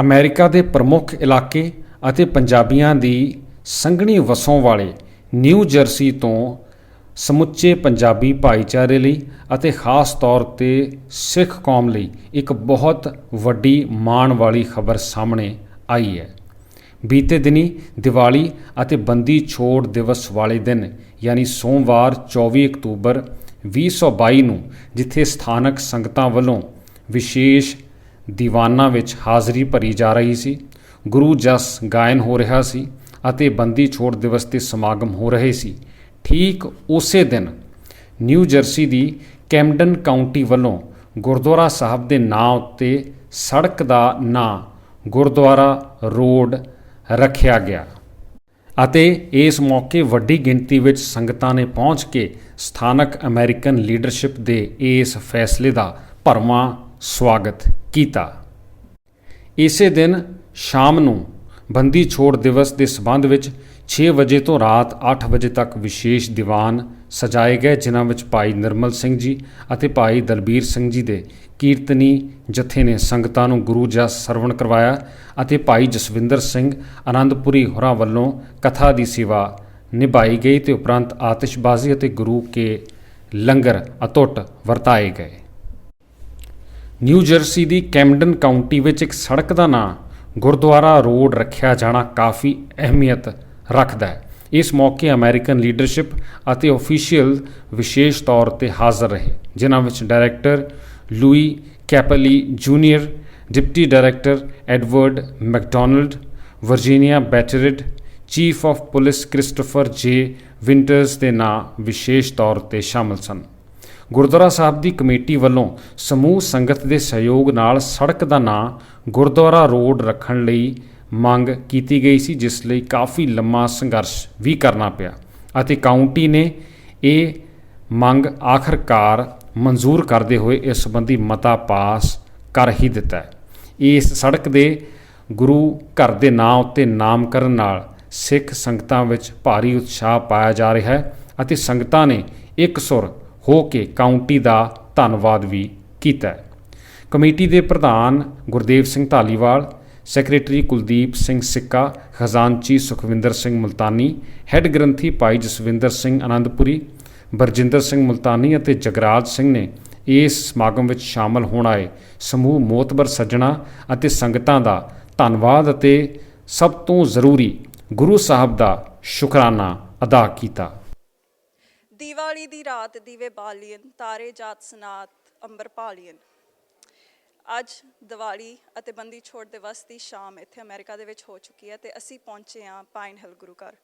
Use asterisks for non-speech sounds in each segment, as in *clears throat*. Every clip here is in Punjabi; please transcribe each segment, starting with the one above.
ਅਮਰੀਕਾ ਦੇ ਪ੍ਰਮੁੱਖ ਇਲਾਕੇ ਅਤੇ ਪੰਜਾਬੀਆਂ ਦੀ ਸੰਘਣੀ ਵਸੋਂ ਵਾਲੇ ਨਿਊ ਜਰਸੀ ਤੋਂ ਸਮੁੱਚੇ ਪੰਜਾਬੀ ਭਾਈਚਾਰੇ ਲਈ ਅਤੇ ਖਾਸ ਤੌਰ ਤੇ ਸਿੱਖ ਕੌਮ ਲਈ ਇੱਕ ਬਹੁਤ ਵੱਡੀ ਮਾਣ ਵਾਲੀ ਖਬਰ ਸਾਹਮਣੇ ਆਈ ਹੈ। ਬੀਤੇ ਦਿਨੀ ਦੀਵਾਲੀ ਅਤੇ ਬੰਦੀ ਛੋੜ ਦਿਵਸ ਵਾਲੇ ਦਿਨ, ਯਾਨੀ ਸੋਮਵਾਰ 24 ਅਕਤੂਬਰ 2022 ਨੂੰ, ਜਿੱਥੇ ਸਥਾਨਕ ਸੰਗਤਾਂ ਵੱਲੋਂ ਵਿਸ਼ੇਸ਼ ਦੀਵਾਨਾਂ ਵਿੱਚ ਹਾਜ਼ਰੀ ਭਰੀ ਜਾ ਰਹੀ ਸੀ। ਗੁਰੂ ਜਸ ਗਾਇਨ ਹੋ ਰਿਹਾ ਸੀ ਅਤੇ ਬੰਦੀ ਛੋੜ ਦਿਵਸ ਤੇ ਸਮਾਗਮ ਹੋ ਰਹੇ ਸੀ। ਠੀਕ ਉਸੇ ਦਿਨ ਨਿਊ ਜਰਸੀ ਦੀ ਕੈਮਡਨ ਕਾਉਂਟੀ ਵੱਲੋਂ ਗੁਰਦੁਆਰਾ ਸਾਹਿਬ ਦੇ ਨਾਂ ਉੱਤੇ ਸੜਕ ਦਾ ਨਾਂ ਗੁਰਦੁਆਰਾ ਰੋਡ ਰੱਖਿਆ ਗਿਆ ਅਤੇ ਇਸ ਮੌਕੇ ਵੱਡੀ ਗਿਣਤੀ ਵਿੱਚ ਸੰਗਤਾਂ ਨੇ ਪਹੁੰਚ ਕੇ ਸਥਾਨਕ ਅਮਰੀਕਨ ਲੀਡਰਸ਼ਿਪ ਦੇ ਇਸ ਫੈਸਲੇ ਦਾ ਭਰਵਾਂ ਸਵਾਗਤ ਕੀਤਾ। ਇਸੇ ਦਿਨ ਸ਼ਾਮ ਨੂੰ ਬੰਦੀ ਛੋੜ ਦਿਵਸ ਦੇ ਸਬੰਧ ਵਿੱਚ 6 ਵਜੇ ਤੋਂ ਰਾਤ 8 ਵਜੇ ਤੱਕ ਵਿਸ਼ੇਸ਼ ਦੀਵਾਨ ਸਜਾਏ ਗਏ, ਜਿਨ੍ਹਾਂ ਵਿੱਚ ਭਾਈ ਨਿਰਮਲ ਸਿੰਘ ਜੀ ਅਤੇ ਭਾਈ ਦਲਬੀਰ ਸਿੰਘ ਜੀ ਦੇ ਕੀਰਤਨੀ ਜਥੇ ਨੇ ਸੰਗਤਾਂ ਨੂੰ ਗੁਰੂ ਜਸ ਸਰਵਣ ਕਰਵਾਇਆ ਅਤੇ ਭਾਈ ਜਸਵਿੰਦਰ ਸਿੰਘ ਆਨੰਦਪੁਰੀ ਹੋਰਾਂ ਵੱਲੋਂ ਕਥਾ ਦੀ ਸੇਵਾ ਨਿਭਾਈ ਗਈ ਤੇ ਉਪਰੰਤ ਆਤਿਸ਼ਬਾਜ਼ੀ ਅਤੇ ਗੁਰੂ ਕੇ ਲੰਗਰ ਅਤੁੱਟ ਵਰਤਾਏ ਗਏ। ਨਿਊ ਜਰਸੀ ਦੀ ਕੈਮਡਨ ਕਾਉਂਟੀ ਵਿੱਚ ਇੱਕ ਸੜਕ ਦਾ ਨਾਂ ਗੁਰਦੁਆਰਾ ਰੋਡ ਰੱਖਿਆ ਜਾਣਾ ਕਾਫੀ ਅਹਿਮੀਅਤ ਰੱਖਦਾ ਹੈ। ਇਸ ਮੌਕੇ ਅਮਰੀਕਨ ਲੀਡਰਸ਼ਿਪ ਅਤੇ ਅਫੀਸ਼ੀਅਲ ਵਿਸ਼ੇਸ਼ ਤੌਰ ਤੇ ਹਾਜ਼ਰ ਰਹੇ, ਜਿਨ੍ਹਾਂ ਵਿੱਚ director Louis Cappelli junior, deputy director Edward McDonald, Virginia Betteridge, chief of police Christopher J Winters ਦੇ ਨਾਂ ਵਿਸ਼ੇਸ਼ ਤੌਰ ਤੇ ਸ਼ਾਮਲ ਸਨ। ਗੁਰਦੁਆਰਾ ਸਾਹਿਬ ਦੀ ਕਮੇਟੀ ਵੱਲੋਂ ਸਮੂਹ ਸੰਗਤ ਦੇ ਸਹਿਯੋਗ ਨਾਲ ਸੜਕ ਦਾ ਨਾਂ ਗੁਰਦੁਆਰਾ ਰੋਡ ਰੱਖਣ ਲਈ ਮੰਗ ਕੀਤੀ ਗਈ ਸੀ, ਜਿਸ ਲਈ ਕਾਫੀ ਲੰਮਾ ਸੰਘਰਸ਼ ਵੀ ਕਰਨਾ ਪਿਆ ਅਤੇ ਕਾਉਂਟੀ ਨੇ ਇਹ ਮੰਗ ਆਖਰਕਾਰ ਮਨਜ਼ੂਰ ਕਰਦੇ ਹੋਏ ਇਸ ਸੰਬੰਧੀ ਮਤਾ ਪਾਸ ਕਰ ਹੀ ਦਿੱਤਾ ਹੈ। ਇਸ ਸੜਕ ਦੇ ਗੁਰੂ ਘਰ ਦੇ ਨਾਂ ਉੱਤੇ ਨਾਮਕਰਨ ਨਾਲ ਸਿੱਖ ਸੰਗਤਾਂ ਵਿੱਚ ਭਾਰੀ ਉਤਸ਼ਾਹ ਪਾਇਆ ਜਾ ਰਿਹਾ ਹੈ ਅਤੇ ਸੰਗਤਾਂ ਨੇ ਇੱਕ ਸੁਰ ਹੋ ਕੇ ਕਾਉਂਟੀ ਦਾ ਧੰਨਵਾਦ ਵੀ ਕੀਤਾ ਕਮੇਟੀ ਦੇ ਪ੍ਰਧਾਨ ਗੁਰਦੇਵ ਸਿੰਘ ਢਾਲੀਵਾਲ ਸੈਕਟਰੀ ਕੁਲਦੀਪ ਸਿੰਘ ਸਿੱਕਾ, ਖਜ਼ਾਨਚੀ ਸੁਖਵਿੰਦਰ ਸਿੰਘ ਮੁਲਤਾਨੀ ਹੈੱਡ ਗ੍ਰੰਥੀ ਭਾਈ ਜਸਵਿੰਦਰ ਸਿੰਘ ਆਨੰਦਪੁਰੀ, ਬਰਜਿੰਦਰ ਸਿੰਘ ਮੁਲਤਾਨੀ ਅਤੇ ਜਗਰਾਜ ਸਿੰਘ ਨੇ ਇਸ ਸਮਾਗਮ ਵਿੱਚ ਸ਼ਾਮਲ ਹੋਣ ਆਏ ਸਮੂਹ ਮੋਤਬਰ ਸੱਜਣਾ ਅਤੇ ਸੰਗਤਾਂ ਦਾ ਧੰਨਵਾਦ ਅਤੇ ਸਭ ਤੋਂ ਜ਼ਰੂਰੀ ਗੁਰੂ ਸਾਹਿਬ ਦਾ ਸ਼ੁਕਰਾਨਾ ਅਦਾ ਕੀਤਾ। ਦੀਵਾਲੀ ਦੀ ਰਾਤ ਦੀਵੇ ਬਾਲੀਨ, ਤਾਰੇ ਜਾਤ ਸਨਾਤ, ਅੰਬਰ ਭਾਲੀਨ। ਅੱਜ ਦੀਵਾਲੀ ਅਤੇ ਬੰਦੀ ਛੋੜ ਦਿਵਸ ਦੀ ਸ਼ਾਮ ਇੱਥੇ ਅਮਰੀਕਾ ਦੇ ਵਿੱਚ ਹੋ ਚੁੱਕੀ ਹੈ ਤੇ ਅਸੀਂ ਪਹੁੰਚੇ ਹਾਂ ਪਾਈਨ ਹਿਲ ਗੁਰੂ ਘਰ।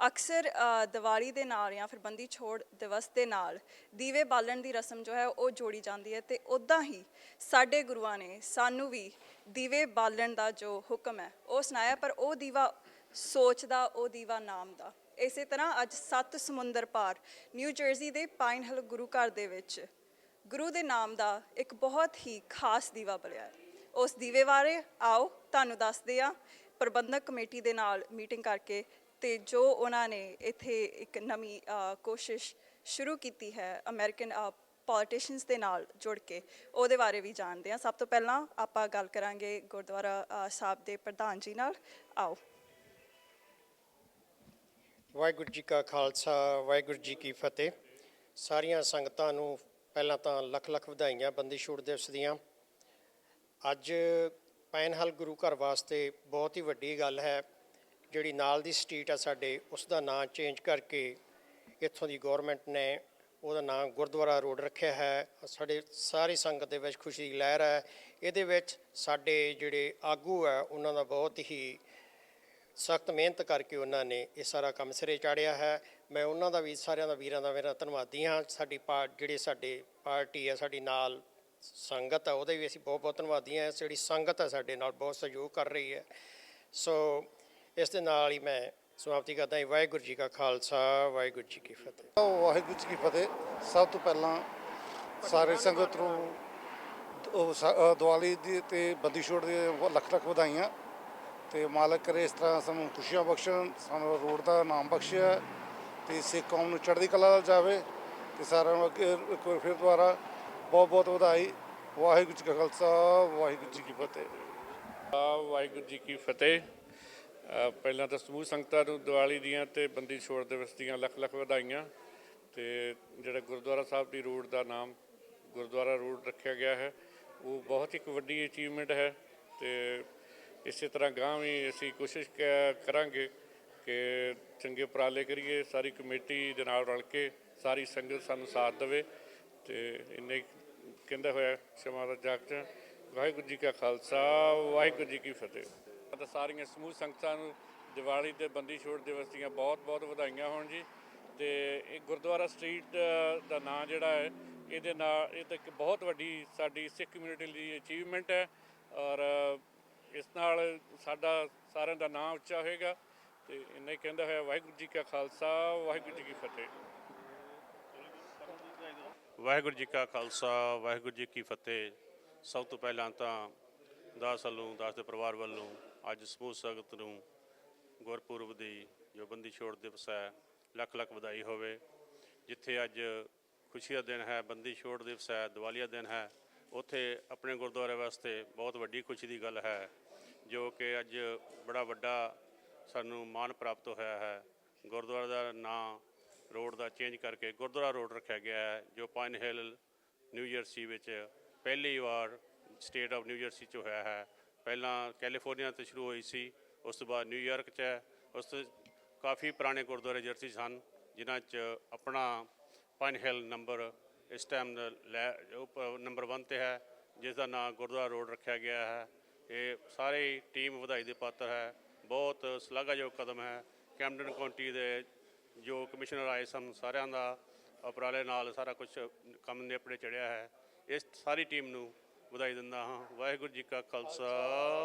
ਅਕਸਰ ਦੀਵਾਲੀ ਦੇ ਨਾਲ ਜਾਂ ਫਿਰ ਬੰਦੀ ਛੋੜ ਦਿਵਸ ਦੇ ਨਾਲ ਦੀਵੇ ਬਾਲਣ ਦੀ ਰਸਮ ਜੋ ਹੈ ਉਹ ਜੋੜੀ ਜਾਂਦੀ ਹੈ ਤੇ ਉਦਾਂ ਹੀ ਸਾਡੇ ਗੁਰੂਆਂ ਨੇ ਸਾਨੂੰ ਵੀ ਦੀਵੇ ਬਾਲਣ ਦਾ ਜੋ ਹੁਕਮ ਹੈ ਉਹ ਸੁਣਾਇਆ ਪਰ ਉਹ ਦੀਵਾ ਸੋਚ ਦਾ, ਉਹ ਦੀਵਾ ਨਾਮ ਦਾ। ਇਸੇ ਤਰ੍ਹਾਂ ਅੱਜ ਸੱਤ ਸਮੁੰਦਰ ਪਾਰ ਨਿਊ ਜਰਸੀ ਦੇ ਪਾਈਨ ਹਿਲ ਗੁਰੂ ਘਰ ਦੇ ਵਿੱਚ, ਗੁਰੂ ਦੇ ਨਾਮ ਦਾ ਇੱਕ ਬਹੁਤ ਹੀ ਖਾਸ ਦੀਵਾ ਬਲਿਆ ਹੈ। ਉਸ ਦੀਵੇ ਬਾਰੇ ਆਓ, ਤੁਹਾਨੂੰ ਦੱਸਦੇ ਆ ਪ੍ਰਬੰਧਕ ਕਮੇਟੀ ਦੇ ਨਾਲ ਮੀਟਿੰਗ ਕਰਕੇ ਤੇ ਜੋ ਉਹਨਾਂ ਨੇ ਇੱਥੇ ਇੱਕ ਨਵੀਂ ਕੋਸ਼ਿਸ਼ ਸ਼ੁਰੂ ਕੀਤੀ ਹੈ ਅਮਰੀਕਨ ਪੋਲੀਟੀਸ਼ੀਅਨਸ ਦੇ ਨਾਲ ਜੁੜ ਕੇ, ਉਹਦੇ ਬਾਰੇ ਵੀ ਜਾਣਦੇ ਆ ਸਭ ਤੋਂ ਪਹਿਲਾਂ ਆਪਾਂ ਗੱਲ ਕਰਾਂਗੇ ਗੁਰਦੁਆਰਾ ਸਾਹਿਬ ਦੇ ਪ੍ਰਧਾਨ ਜੀ ਨਾਲ। ਆਓ। ਵਾਹਿਗੁਰੂ ਜੀ ਕਾ ਖਾਲਸਾ, ਵਾਹਿਗੁਰੂ ਜੀ ਕੀ ਫਤਿਹ। ਸਾਰੀਆਂ ਸੰਗਤਾਂ ਨੂੰ ਪਹਿਲਾਂ ਤਾਂ ਲੱਖ ਲੱਖ ਵਧਾਈਆਂ, ਬੰਦੀ ਛੋੜ ਦਿਵਸ ਦੀਆਂ। ਅੱਜ ਪੈਨਹਲ ਗੁਰੂ ਘਰ ਵਾਸਤੇ ਬਹੁਤ ਹੀ ਵੱਡੀ ਗੱਲ ਹੈ। ਜਿਹੜੀ ਨਾਲ ਦੀ ਸਟਰੀਟ ਆ ਸਾਡੇ, ਉਸ ਦਾ ਨਾਂ ਚੇਂਜ ਕਰਕੇ ਇੱਥੋਂ ਦੀ ਗਵਰਨਮੈਂਟ ਨੇ ਉਹਦਾ ਨਾਮ ਗੁਰਦੁਆਰਾ ਰੋਡ ਰੱਖਿਆ ਹੈ। ਸਾਡੇ ਸਾਰੀ ਸੰਗਤ ਦੇ ਵਿੱਚ ਖੁਸ਼ੀ ਦੀ ਲਹਿਰ ਹੈ। ਇਹਦੇ ਵਿੱਚ ਸਾਡੇ ਜਿਹੜੇ ਆਗੂ ਹੈ, ਉਹਨਾਂ ਦਾ ਬਹੁਤ ਹੀ ਸਖਤ ਮਿਹਨਤ ਕਰਕੇ ਉਹਨਾਂ ਨੇ ਇਹ ਸਾਰਾ ਕੰਮ ਸਿਰੇ ਚਾੜਿਆ ਹੈ। ਮੈਂ ਉਹਨਾਂ ਦਾ ਵੀ, ਸਾਰਿਆਂ ਦਾ ਵੀਰਾਂ ਦਾ ਮੇਰਾ ਧੰਨਵਾਦੀ ਹਾਂ। ਸਾਡੀ ਪਾਰ ਜਿਹੜੇ ਸਾਡੇ ਪਾਰਟੀ ਹੈ, ਸਾਡੀ ਨਾਲ ਸੰਗਤ ਹੈ, ਉਹਦੇ ਵੀ ਅਸੀਂ ਬਹੁਤ ਬਹੁਤ ਧੰਨਵਾਦੀ ਹਾਂ। ਜਿਹੜੀ ਸੰਗਤ ਹੈ ਸਾਡੇ ਨਾਲ ਬਹੁਤ ਸਹਿਯੋਗ ਕਰ ਰਹੀ ਹੈ। ਸੋ ਇਸ ਦੇ ਨਾਲ ਹੀ ਮੈਂ ਸਮਾਪਤੀ ਕਰਦਾ ਹਾਂ। ਵਾਹਿਗੁਰੂ ਜੀ ਕਾ ਖਾਲਸਾ, ਵਾਹਿਗੁਰੂ ਜੀ ਕੀ ਫਤਿਹ। ਵਾਹਿਗੁਰੂ ਜੀ ਕੀ ਫਤਿਹ। ਸਭ ਤੋਂ ਪਹਿਲਾਂ ਸਾਰੇ ਸੰਗਤ ਨੂੰ ਦੀਵਾਲੀ ਦੀ ਤੇ ਬੰਦੀ ਛੋੜ ਦੀ ਲੱਖ ਲੱਖ ਵਧਾਈਆਂ। ਤੇ ਮਾਲਕ ਕਰੇ ਇਸ ਤਰ੍ਹਾਂ ਸਾਨੂੰ ਖੁਸ਼ੀਆਂ ਬਖਸ਼ਣ, ਸਾਨੂੰ ਰੋਡ ਦਾ ਨਾਮ ਬਖਸ਼ਿਆ ਤੇ ਸਿੱਖ ਕੌਮ ਨੂੰ ਚੜ੍ਹਦੀ ਕਲਾ ਵੱਲ ਜਾਵੇ ਤੇ ਸਾਰਿਆਂ ਨੂੰ ਅੱਗੇ ਇੱਕ ਵਾਰ ਫਿਰ ਦੁਬਾਰਾ ਬਹੁਤ ਬਹੁਤ ਵਧਾਈ। ਵਾਹਿਗੁਰੂ ਜੀ ਕਾ ਖਾਲਸਾ, ਵਾਹਿਗੁਰੂ ਜੀ ਕੀ ਫਤਿਹ। ਆ, ਵਾਹਿਗੁਰੂ ਜੀ ਕੀ ਫਤਿਹ। ਪਹਿਲਾਂ ਤਾਂ ਸਮੂਹ ਸੰਗਤਾਂ ਨੂੰ ਦੀਵਾਲੀ ਦੀਆਂ ਤੇ ਬੰਦੀ ਛੋੜ ਦਿਵਸ ਦੀਆਂ ਲੱਖ ਲੱਖ ਵਧਾਈਆਂ ਤੇ ਜਿਹੜਾ ਗੁਰਦੁਆਰਾ ਸਾਹਿਬ ਦੀ ਰੋਡ ਦਾ ਨਾਮ ਗੁਰਦੁਆਰਾ ਰੋਡ ਰੱਖਿਆ ਗਿਆ ਹੈ, ਉਹ ਬਹੁਤ ਇੱਕ ਵੱਡੀ ਅਚੀਵਮੈਂਟ ਹੈ ਤੇ ਇਸੇ ਤਰ੍ਹਾਂ ਗਾਂ ਵੀ ਅਸੀਂ ਕੋਸ਼ਿਸ਼ ਕ- ਕਰਾਂਗੇ ਕਿ ਚੰਗੇ ਉਪਰਾਲੇ ਕਰੀਏ, ਸਾਰੀ ਕਮੇਟੀ ਦੇ ਨਾਲ ਰਲ ਕੇ ਸਾਰੀ ਸੰਗਤ ਸਾਨੂੰ ਸਾਥ ਦੇਵੇ ਤੇ ਇੰਨੇ ਕਹਿੰਦਾ ਹੋਇਆ ਸ਼ਮਾ ਦਾ ਜਾਗ ਚ, ਵਾਹਿਗੁਰੂ ਜੀ ਕਾ ਖਾਲਸਾ, ਵਾਹਿਗੁਰੂ ਜੀ ਕੀ ਫਤਿਹ। ਤਾਂ ਸਾਰੀਆਂ ਸਮੂਹ ਸੰਗਤਾਂ ਨੂੰ ਦੀਵਾਲੀ ਤੇ ਬੰਦੀ ਛੋੜ ਦਿਵਸ ਦੀਆਂ ਬਹੁਤ ਬਹੁਤ ਵਧਾਈਆਂ ਹੋਣ ਜੀ ਤੇ ਇਹ ਗੁਰਦੁਆਰਾ ਸਟਰੀਟ ਦਾ ਨਾਂ ਜਿਹੜਾ ਹੈ, ਇਹਦੇ ਨਾਲ ਇਹ ਤਾਂ ਇੱਕ ਬਹੁਤ ਵੱਡੀ ਸਾਡੀ ਸਿੱਖ ਕਮਿਊਨਿਟੀ ਲਈ ਅਚੀਵਮੈਂਟ ਹੈ ਔਰ ਇਸ ਨਾਲ ਸਾਡਾ ਸਾਰਿਆਂ ਦਾ ਨਾਮ ਉੱਚਾ ਹੋਏਗਾ ਤੇ ਇੰਨਾ ਹੀ ਕਹਿੰਦਾ ਹੋਇਆ, ਵਾਹਿਗੁਰੂ ਜੀ ਕਾ ਖਾਲਸਾ, ਵਾਹਿਗੁਰੂ ਜੀ ਕੀ ਫਤਿਹ। ਵਾਹਿਗੁਰੂ ਜੀ ਕਾ ਖਾਲਸਾ, ਵਾਹਿਗੁਰੂ ਜੀ ਕੀ ਫਤਿਹ। ਸਭ ਤੋਂ ਪਹਿਲਾਂ ਤਾਂ ਦਾਸ ਵੱਲੋਂ, ਦਾਸ ਦੇ ਪਰਿਵਾਰ ਵੱਲੋਂ ਅੱਜ ਸਮੂਹ ਸੰਗਤ ਨੂੰ ਗੁਰਪੁਰਬ ਦੀ ਜੋ ਬੰਦੀ ਛੋੜ ਦਿਵਸ ਹੈ, ਲੱਖ ਲੱਖ ਵਧਾਈ ਹੋਵੇ। ਜਿੱਥੇ ਅੱਜ ਖੁਸ਼ੀ ਦਾ ਦਿਨ ਹੈ, ਬੰਦੀ ਛੋੜ ਦਿਵਸ ਹੈ ਦੀਵਾਲੀ ਦਾ ਦਿਨ ਹੈ, ਉੱਥੇ ਆਪਣੇ ਗੁਰਦੁਆਰੇ ਵਾਸਤੇ ਬਹੁਤ ਵੱਡੀ ਖੁਸ਼ੀ ਦੀ ਗੱਲ ਹੈ। ਜੋ ਕਿ ਅੱਜ ਬੜਾ ਵੱਡਾ ਸਾਨੂੰ ਮਾਣ ਪ੍ਰਾਪਤ ਹੋਇਆ ਹੈ। ਗੁਰਦੁਆਰਾ ਦਾ ਨਾਂ ਰੋਡ ਦਾ ਚੇਂਜ ਕਰਕੇ ਗੁਰਦੁਆਰਾ ਰੋਡ ਰੱਖਿਆ ਗਿਆ ਹੈ, ਜੋ ਪਾਈਨ ਹਿੱਲ ਨਿਊ ਜਰਸੀ ਵਿੱਚ ਪਹਿਲੀ ਵਾਰ ਸਟੇਟ ਆਫ ਨਿਊ ਜਰਸੀ 'ਚ ਹੋਇਆ ਹੈ। ਪਹਿਲਾਂ ਕੈਲੀਫੋਰਨੀਆ ਤੋਂ ਸ਼ੁਰੂ ਹੋਈ ਸੀ, ਉਸ ਤੋਂ ਬਾਅਦ ਨਿਊਯਾਰਕ 'ਚ ਹੈ। ਉਸ ਤੋਂ ਕਾਫੀ ਪੁਰਾਣੇ ਗੁਰਦੁਆਰੇ ਜਰਸੀ ਸਨ ਜਿਨ੍ਹਾਂ 'ਚ ਆਪਣਾ ਪਾਈਨ ਹਿੱਲ ਨੰਬਰ ਇਸ ਟਾਈਮ ਲੈ ਉਹ ਨੰਬਰ 1 ਤੇ ਹੈ, ਜਿਸ ਦਾ ਨਾਮ ਗੁਰਦੁਆਰਾ ਰੋਡ ਰੱਖਿਆ ਗਿਆ ਹੈ। ਇਹ ਸਾਰੀ ਟੀਮ ਵਧਾਈ ਦੇ ਪਾਤਰ ਹੈ। ਬਹੁਤ ਸ਼ਲਾਘਾਯੋਗ ਕਦਮ ਹੈ। ਕੈਂਪਟਨ ਕਾਉਂਟੀ ਦੇ ਜੋ ਕਮਿਸ਼ਨਰ ਆਏ ਸਨ ਸਾਰਿਆਂ ਦਾ ਉਪਰਾਲੇ ਨਾਲ ਸਾਰਾ ਕੁਝ ਕੰਮ ਨੇ ਆਪਣੇ ਚੜਿਆ ਹੈ। ਇਸ ਸਾਰੀ ਟੀਮ ਨੂੰ ਵਧਾਈ ਦਿੰਦਾ ਹਾਂ। ਵਾਹਿਗੁਰੂ ਜੀ ਕਾ ਖਾਲਸਾ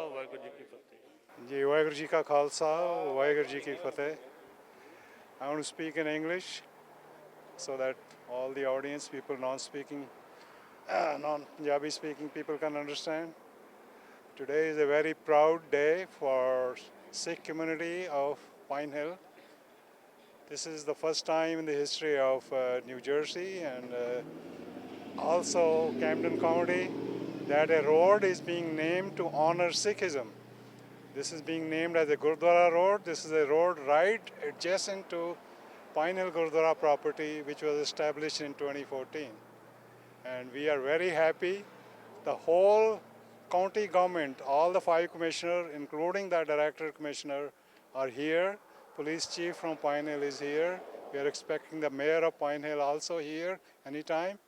ਵਾਹਿਗੁਰੂ ਜੀ ਕੀ ਫਤਿਹ। ਜੀ ਵਾਹਿਗੁਰੂ ਜੀ ਕਾ ਖਾਲਸਾ ਵਾਹਿਗੁਰੂ ਜੀ ਕੀ ਫਤਿਹ। I want to speak in English so that all the audience, people non-speaking, *clears throat* non-Punjabi speaking people can understand. Today is a very proud day for Sikh community of Pine Hill. This is the first time in the history of uh, New Jersey and uh, also Camden County that a road is being named to honor Sikhism. This is being named as the Gurdwara Road. This is a road right adjacent to Pine Hill Gurdwara property, which was established in 2014. And we are very happy. The whole county government, all the five commissioners, including the director commissioner, are here. Police chief from Pine Hill is here. We are expecting the mayor of Pine Hill also here anytime.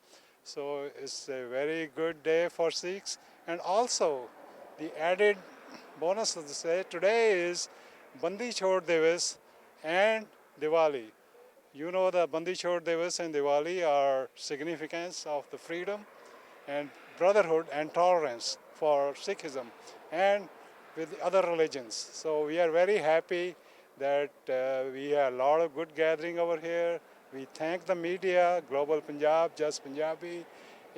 So it's a very good day for Sikhs. And also, the added bonus of the day today is Bandi Chhod Divas and Diwali. You know the Bandi Chhod Divas and Diwali are significance of the freedom and brotherhood and tolerance for Sikhism and with the other religions. So we are very happy that uh, we have a lot of good gathering over here. We thank the media, Global Punjab, Just Punjabi,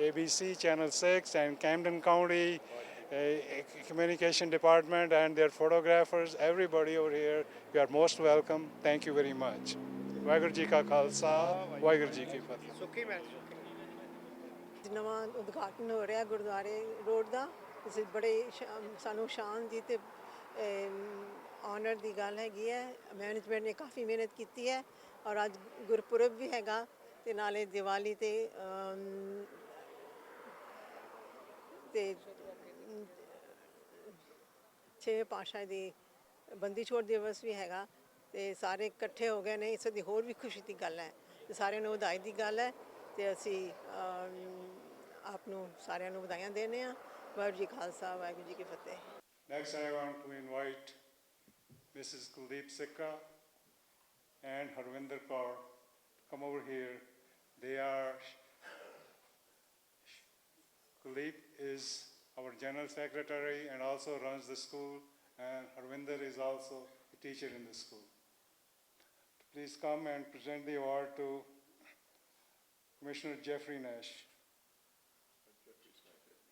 ABC, Channel 6, and Camden County uh, Communication Department and their photographers, everybody over here. You are most welcome. Thank you very much. Waheguru ji ਕਾ ਖਾਲਸਾ ਵਾਹਿਗੁਰੂ ਜੀ ਕੀ ਫਤਿਹ ਸੁੱਖੀ ਮੈਂ ਅੱਜ ਨਵਾਂ ਉਦਘਾਟਨ ਹੋ ਰਿਹਾ ਗੁਰਦੁਆਰੇ ਰੋਡ ਦਾ ਇਸ ਬੜੇ ਸ਼ਾ- ਸਾਨੂੰ ਸ਼ਾਨ ਦੀ ਤੇ ਆਨਰ ਦੀ ਗੱਲ ਹੈਗੀ ਹੈ। ਮੈਨੇਜਮੈਂਟ ਨੇ ਕਾਫੀ ਮਿਹਨਤ ਕੀਤੀ ਹੈ ਔਰ ਅੱਜ ਗੁਰਪੁਰਬ ਵੀ ਹੈਗਾ ਤੇ ਨਾਲੇ ਦੀਵਾਲੀ ਤੇ ਅਮ, ਤੇ ਛੇ ਪਾਸ਼ਾ ਦੀ ਬੰਦੀ ਛੋੜ ਦਿਵਸ ਵੀ ਹੈਗਾ ਤੇ ਸਾਰੇ ਇਕੱਠੇ ਹੋ ਗਏ ਨੇ। ਇਸ ਦੀ ਹੋਰ ਵੀ ਖੁਸ਼ੀ ਦੀ ਗੱਲ ਹੈ। ਤੇ ਸਾਰਿਆਂ ਨੂੰ ਵਧਾਈ ਦੀ ਗੱਲ ਹੈ ਤੇ ਅਸੀਂ ਅਮ, ਆਪ ਨੂੰ ਸਾਰਿਆਂ ਨੂੰ ਵਧਾਈਆਂ ਦੇਣੇ ਹਾਂ। ਵਾਹਿਗੁਰੂ ਜੀ ਕਾ ਖਾਲਸਾ ਵਾਹਿਗੁਰੂ ਜੀ ਕੀ ਫਤਿਹ Next, I want to invite Mrs. Kuldeep Sikka and Harvinder Kaur to come over here. They are, Kuldeep is our general secretary and also runs the school, and Harvinder is also a teacher in the school. Please come and present the award to Commissioner Jeffrey Nash.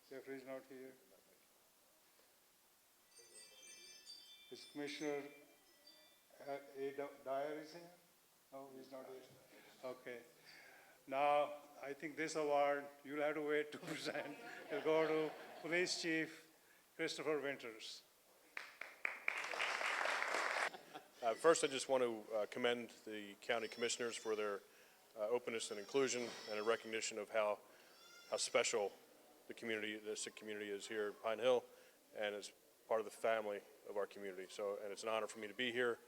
Jeffrey is not here. Is Commissioner uh, A. Dyer is here? No, he's not here. Okay. Now, I think this award, you'll have to wait to *laughs* present. It'll go to Police Chief Christopher Winters. Uh, First, I just want to uh, commend the county commissioners for their uh, openness and inclusion and a recognition of how, how special the community, the Sikh community is here at Pine Hill, and it's part of the family of our community. So, and it's an honor for me to be here.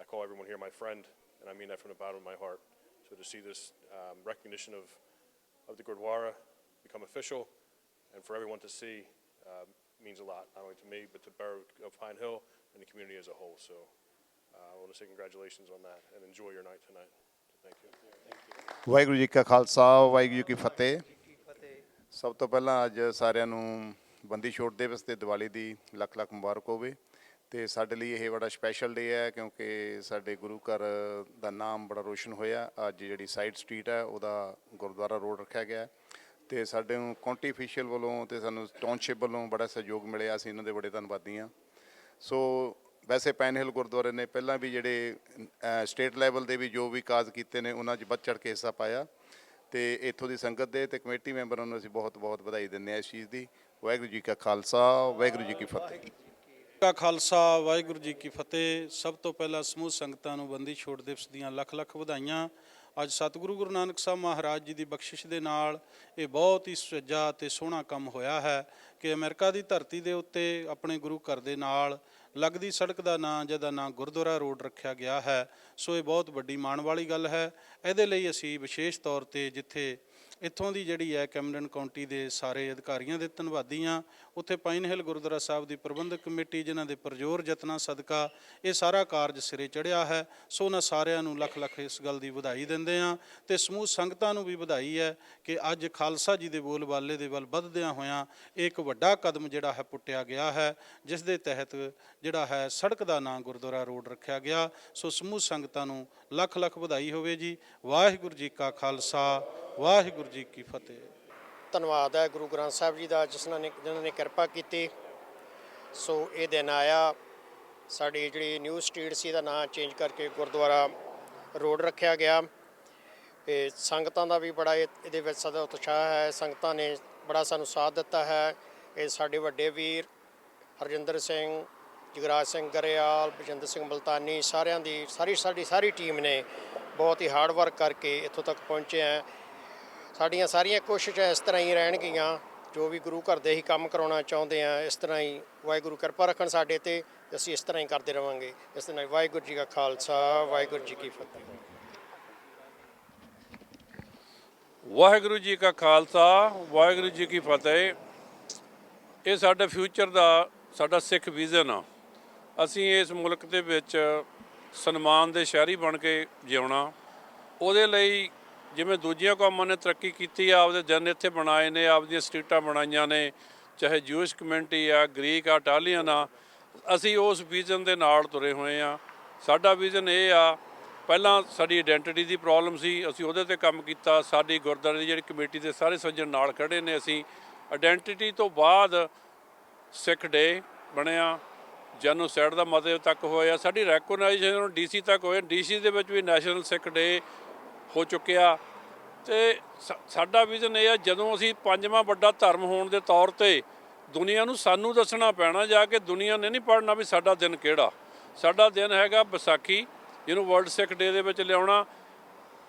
I call everyone here my friend, and I mean that from the bottom of my heart. So to see this um, recognition of, of the Gurdwara become official, and for everyone to see, um, means a lot, not only to me, but to Borough of Pine Hill and the community as a whole. So uh, I want to say congratulations on that and enjoy your night tonight. So thank you. Waheguru ji ਕਾ ਖਾਲਸਾ ਵਾਹਿਗੁਰੂ ਜੀ ਕੀ ਫਤਿਹ ਸਭ ਤੋਂ ਪਹਿਲਾਂ ਅੱਜ ਸਾਰਿਆਂ ਨੂੰ ਬੰਦੀ ਛੋੜ ਦਿਵਸ ਤੇ ਦੀਵਾਲੀ ਦੀ ਲੱਖ ਲੱਖ ਮੁਬਾਰਕ ਹੋਵੇ ਤੇ ਸਾਡੇ ਲਈ ਇਹ ਬੜਾ ਸਪੈਸ਼ਲ ਡੇ ਹੈ ਕਿਉਂਕਿ ਸਾਡੇ ਗੁਰੂ ਘਰ ਦਾ ਨਾਮ ਬੜਾ ਰੋਸ਼ਨ ਹੋਇਆ। ਅੱਜ ਜਿਹੜੀ ਸਾਈਡ ਸਟਰੀਟ ਹੈ, ਉਹਦਾ ਗੁਰਦੁਆਰਾ ਰੋਡ ਰੱਖਿਆ ਗਿਆ ਹੈ। ਤੇ ਸਾਡੇ ਨੂੰ ਕਾਉਂਟੀ ਅਫੀਸ਼ੀਅਲ ਵੱਲੋਂ ਤੇ ਸਾਨੂੰ ਟਾਊਨਸ਼ਿਪ ਵੱਲੋਂ ਬੜਾ ਸਹਿਯੋਗ ਮਿਲਿਆ। ਅਸੀਂ ਇਹਨਾਂ ਦੇ ਬੜੇ ਧੰਨਵਾਦੀ ਹਾਂ। ਸੋ ਵੈਸੇ ਪੈਨ ਹਿਲ ਗੁਰਦੁਆਰੇ ਨੇ ਪਹਿਲਾਂ ਵੀ ਜਿਹੜੇ ਸਟੇਟ ਲੈਵਲ ਦੇ ਵੀ ਜੋ ਵੀ ਕਾਜ਼ ਕੀਤੇ ਨੇ, ਉਹਨਾਂ 'ਚ ਵੱਧ ਚੜ ਕੇ ਹਿੱਸਾ ਪਾਇਆ। ਤੇ ਇੱਥੋਂ ਦੀ ਸੰਗਤ ਦੇ ਤੇ ਕਮੇਟੀ ਮੈਂਬਰਾਂ ਨੂੰ ਅਸੀਂ ਬਹੁਤ ਬਹੁਤ ਵਧਾਈ ਦਿੰਦੇ ਹਾਂ ਇਸ ਚੀਜ਼ ਦੀ। ਵਾਹਿਗੁਰੂ ਜੀ ਕਾ ਖਾਲਸਾ, ਵਾਹਿਗੁਰੂ ਜੀ ਕੀ ਫਤਿਹ। ਕਾ ਖਾਲਸਾ, ਵਾਹਿਗੁਰੂ ਜੀ ਕੀ ਫਤਿਹ। ਸਭ ਤੋਂ ਪਹਿਲਾਂ ਸਮੂਹ ਸੰਗਤਾਂ ਨੂੰ ਬੰਦੀ ਛੋੜ ਦਿਵਸ ਦੀਆਂ ਲੱਖ ਲੱਖ ਵਧਾਈਆਂ। ਅੱਜ ਸਤਿਗੁਰੂ ਗੁਰੂ ਨਾਨਕ ਸਾਹਿਬ ਮਹਾਰਾਜ ਜੀ ਦੀ ਬਖਸ਼ਿਸ਼ ਦੇ ਨਾਲ ਇਹ ਬਹੁਤ ਹੀ ਸੁਚੱਜਾ ਤੇ ਸੋਹਣਾ ਕੰਮ ਹੋਇਆ ਹੈ ਕਿ ਅਮਰੀਕਾ ਦੀ ਧਰਤੀ ਦੇ ਉੱਤੇ ਆਪਣੇ ਗੁਰੂ ਘਰ ਦੇ ਨਾਲ ਲੱਗਦੀ ਸੜਕ ਦਾ ਨਾਂ ਜਿਹਦਾ ਨਾਂ ਗੁਰਦੁਆਰਾ ਰੋਡ ਰੱਖਿਆ ਗਿਆ ਹੈ, ਸੋ ਇਹ ਬਹੁਤ ਵੱਡੀ ਮਾਣ ਵਾਲੀ ਗੱਲ ਹੈ। ਇਹਦੇ ਲਈ ਅਸੀਂ ਵਿਸ਼ੇਸ਼ ਤੌਰ ਤੇ ਜਿੱਥੇ ਇੱਥੋਂ ਦੀ ਜਿਹੜੀ ਹੈ ਕੈਮਰਨ ਕਾਉਂਟੀ ਦੇ ਸਾਰੇ ਅਧਿਕਾਰੀਆਂ ਦੇ ਧੰਨਵਾਦੀ ਹਾਂ। ਉੱਥੇ ਪਾਈਨ ਹਿੱਲ ਗੁਰਦੁਆਰਾ ਸਾਹਿਬ ਦੀ ਪ੍ਰਬੰਧਕ ਕਮੇਟੀ ਜਿਨ੍ਹਾਂ ਦੇ ਪਰਜੋਰ ਯਤਨਾਂ ਸਦਕਾ ਇਹ ਸਾਰਾ ਕਾਰਜ ਸਿਰੇ ਚੜਿਆ ਹੈ। ਸੋ ਉਹਨਾਂ ਸਾਰਿਆਂ ਨੂੰ ਲੱਖ ਲੱਖ ਇਸ ਗੱਲ ਦੀ ਵਧਾਈ ਦਿੰਦੇ ਹਾਂ ਤੇ ਸਮੂਹ ਸੰਗਤਾਂ ਨੂੰ ਵੀ ਵਧਾਈ ਹੈ ਕਿ ਅੱਜ ਖਾਲਸਾ ਜੀ ਦੇ ਬੋਲਬਾਲੇ ਦੇ ਵੱਲ ਵੱਧਦਿਆਂ ਹੋਇਆਂ ਇਹ ਇੱਕ ਵੱਡਾ ਕਦਮ ਜਿਹੜਾ ਹੈ ਪੁੱਟਿਆ ਗਿਆ ਹੈ, ਜਿਸ ਦੇ ਤਹਿਤ ਜਿਹੜਾ ਹੈ ਸੜਕ ਦਾ ਨਾਂ ਗੁਰਦੁਆਰਾ ਰੋਡ ਰੱਖਿਆ ਗਿਆ। ਸੋ ਸਮੂਹ ਸੰਗਤਾਂ ਨੂੰ ਲੱਖ ਲੱਖ ਵਧਾਈ ਹੋਵੇ ਜੀ। ਵਾਹਿਗੁਰੂ ਜੀ ਕਾ ਖਾਲਸਾ ਵਾਹਿਗੁਰੂ ਜੀ ਕੀ ਫਤਿਹ। ਧੰਨਵਾਦ ਹੈ ਗੁਰੂ ਗ੍ਰੰਥ ਸਾਹਿਬ ਜੀ ਦਾ ਜਿਸ ਨੇ ਜਿਨ੍ਹਾਂ ਨੇ ਕਿਰਪਾ ਕੀਤੀ। ਸੋ ਇਹ ਦਿਨ ਆਇਆ। ਸਾਡੀ ਜਿਹੜੀ ਨਿਊ ਸਟਰੀਟ ਸੀ, ਇਹਦਾ ਨਾਮ ਚੇਂਜ ਕਰਕੇ ਗੁਰਦੁਆਰਾ ਰੋਡ ਰੱਖਿਆ ਗਿਆ। ਇਹ ਸੰਗਤਾਂ ਦਾ ਵੀ ਬੜਾ ਇਹ- ਇਹਦੇ ਵਿੱਚ ਸਦਾ ਉਤਸ਼ਾਹ ਹੈ। ਸੰਗਤਾਂ ਨੇ ਬੜਾ ਸਾਨੂੰ ਸਾਥ ਦਿੱਤਾ ਹੈ। ਇਹ ਸਾਡੇ ਵੱਡੇ ਵੀਰ ਹਰਜਿੰਦਰ ਸਿੰਘ, ਜਗਰਾਜ ਸਿੰਘ ਗਰੇਵਾਲ ਬਜਿੰਦਰ ਸਿੰਘ ਮਲਤਾਨੀ, ਸਾਰਿਆਂ ਦੀ ਸਾਰੀ ਸਾਡੀ ਸਾਰੀ ਟੀਮ ਨੇ ਬਹੁਤ ਹੀ ਹਾਰਡ ਵਰਕ ਕਰਕੇ ਇੱਥੋਂ ਤੱਕ ਪਹੁੰਚੇ ਹੈ। ਸਾਡੀਆਂ ਸਾਰੀਆਂ ਕੋਸ਼ਿਸ਼ਾਂ ਇਸ ਤਰ੍ਹਾਂ ਹੀ ਰਹਿਣਗੀਆਂ, ਜੋ ਵੀ ਗੁਰੂ ਘਰ ਦੇ ਹੀ ਕੰਮ ਕਰਾਉਣਾ ਚਾਹੁੰਦੇ ਆ, ਇਸ ਤਰ੍ਹਾਂ ਹੀ ਵਾਹਿਗੁਰੂ ਕਿਰਪਾ ਰੱਖਣ ਸਾਡੇ ਤੇ, ਅਸੀਂ ਇਸ ਤਰ੍ਹਾਂ ਹੀ ਕਰਦੇ ਰਵਾਂਗੇ। ਇਸ ਤਰ੍ਹਾਂ ਵਾਹਿਗੁਰੂ ਜੀ ਕਾ ਖਾਲਸਾ, ਵਾਹਿਗੁਰੂ ਜੀ ਕੀ ਫਤਿਹ। ਵਾਹਿਗੁਰੂ ਜੀ ਕਾ ਖਾਲਸਾ, ਵਾਹਿਗੁਰੂ ਜੀ ਕੀ ਫਤਿਹ। ਇਹ ਸਾਡਾ ਫਿਊਚਰ ਦਾ, ਸਾਡਾ ਸਿੱਖ ਵਿਜ਼ਨ ਆ। ਅਸੀਂ ਇਸ ਮੁਲਕ ਦੇ ਵਿੱਚ ਸਨਮਾਨ ਦੇ ਸ਼ਹਿਰੀ ਬਣ ਕੇ ਜਿਉਣਾ, ਉਹਦੇ ਲਈ ਜਿਵੇਂ ਦੂਜੀਆਂ ਕੌਮਾਂ ਨੇ ਤਰੱਕੀ ਕੀਤੀ ਆ, ਆਪਦੇ ਜਨ ਇੱਥੇ ਬਣਾਏ ਨੇ, ਆਪਦੀਆਂ ਸਟੇਟਾਂ ਬਣਾਈਆਂ ਨੇ, ਚਾਹੇ ਜੂਇਸ਼ ਕਮਿਊਨਿਟੀ ਆ ਗ੍ਰੀਕ ਆ ਇਟਾਲੀਅਨ ਆ, ਅਸੀਂ ਉਸ ਵਿਜ਼ਨ ਦੇ ਨਾਲ ਤੁਰੇ ਹੋਏ ਆ। ਸਾਡਾ ਵਿਜ਼ਨ ਇਹ ਆ, ਪਹਿਲਾਂ ਸਾਡੀ ਆਇਡੈਂਟੀਟੀ ਦੀ ਪ੍ਰੋਬਲਮ ਸੀ, ਅਸੀਂ ਉਹਦੇ ਤੇ ਕੰਮ ਕੀਤਾ, ਸਾਡੀ ਗੁਰਦੁਆਰੇ ਦੀ ਜਿਹੜੀ ਕਮੇਟੀ ਦੇ ਸਾਰੇ ਸੱਜਣ ਨਾਲ ਖੜੇ ਨੇ ਅਸੀਂ। ਆਇਡੈਂਟੀਟੀ ਤੋਂ ਬਾਅਦ ਸਿੱਖ ਡੇ ਬਣਿਆ ਜੈਨੋਸਾਈਡ ਦਾ ਮਤੇ ਤੱਕ ਹੋਇਆ, ਸਾਡੀ ਰੈਕੋਗਨਾਈਜੇਸ਼ਨ ਡੀਸੀ ਤੱਕ ਹੋਇਆ ਡੀਸੀ ਦੇ ਵਿੱਚ ਵੀ ਨੈਸ਼ਨਲ ਸਿੱਖ ਡੇ ਹੋ ਚੁੱਕਿਆ। ਤੇ ਸਾ- ਸਾਡਾ ਵਿਜ਼ਨ ਇਹ ਆ, ਜਦੋਂ ਅਸੀਂ ਪੰਜਵਾਂ ਵੱਡਾ ਧਰਮ ਹੋਣ ਦੇ ਤੌਰ ਤੇ ਦੁਨੀਆ ਨੂੰ ਸਾਨੂੰ ਦੱਸਣਾ ਪੈਣਾ, ਜਾ ਕੇ ਦੁਨੀਆ ਨੇ ਨਹੀਂ ਪੜਨਾ ਵੀ ਸਾਡਾ ਦਿਨ ਕਿਹੜਾ। ਸਾਡਾ ਦਿਨ ਹੈਗਾ ਵਿਸਾਖੀ, ਜਿਹਨੂੰ ਵਰਲਡ ਸਿੱਖ ਡੇ ਦੇ ਵਿੱਚ ਲਿਆਉਣਾ।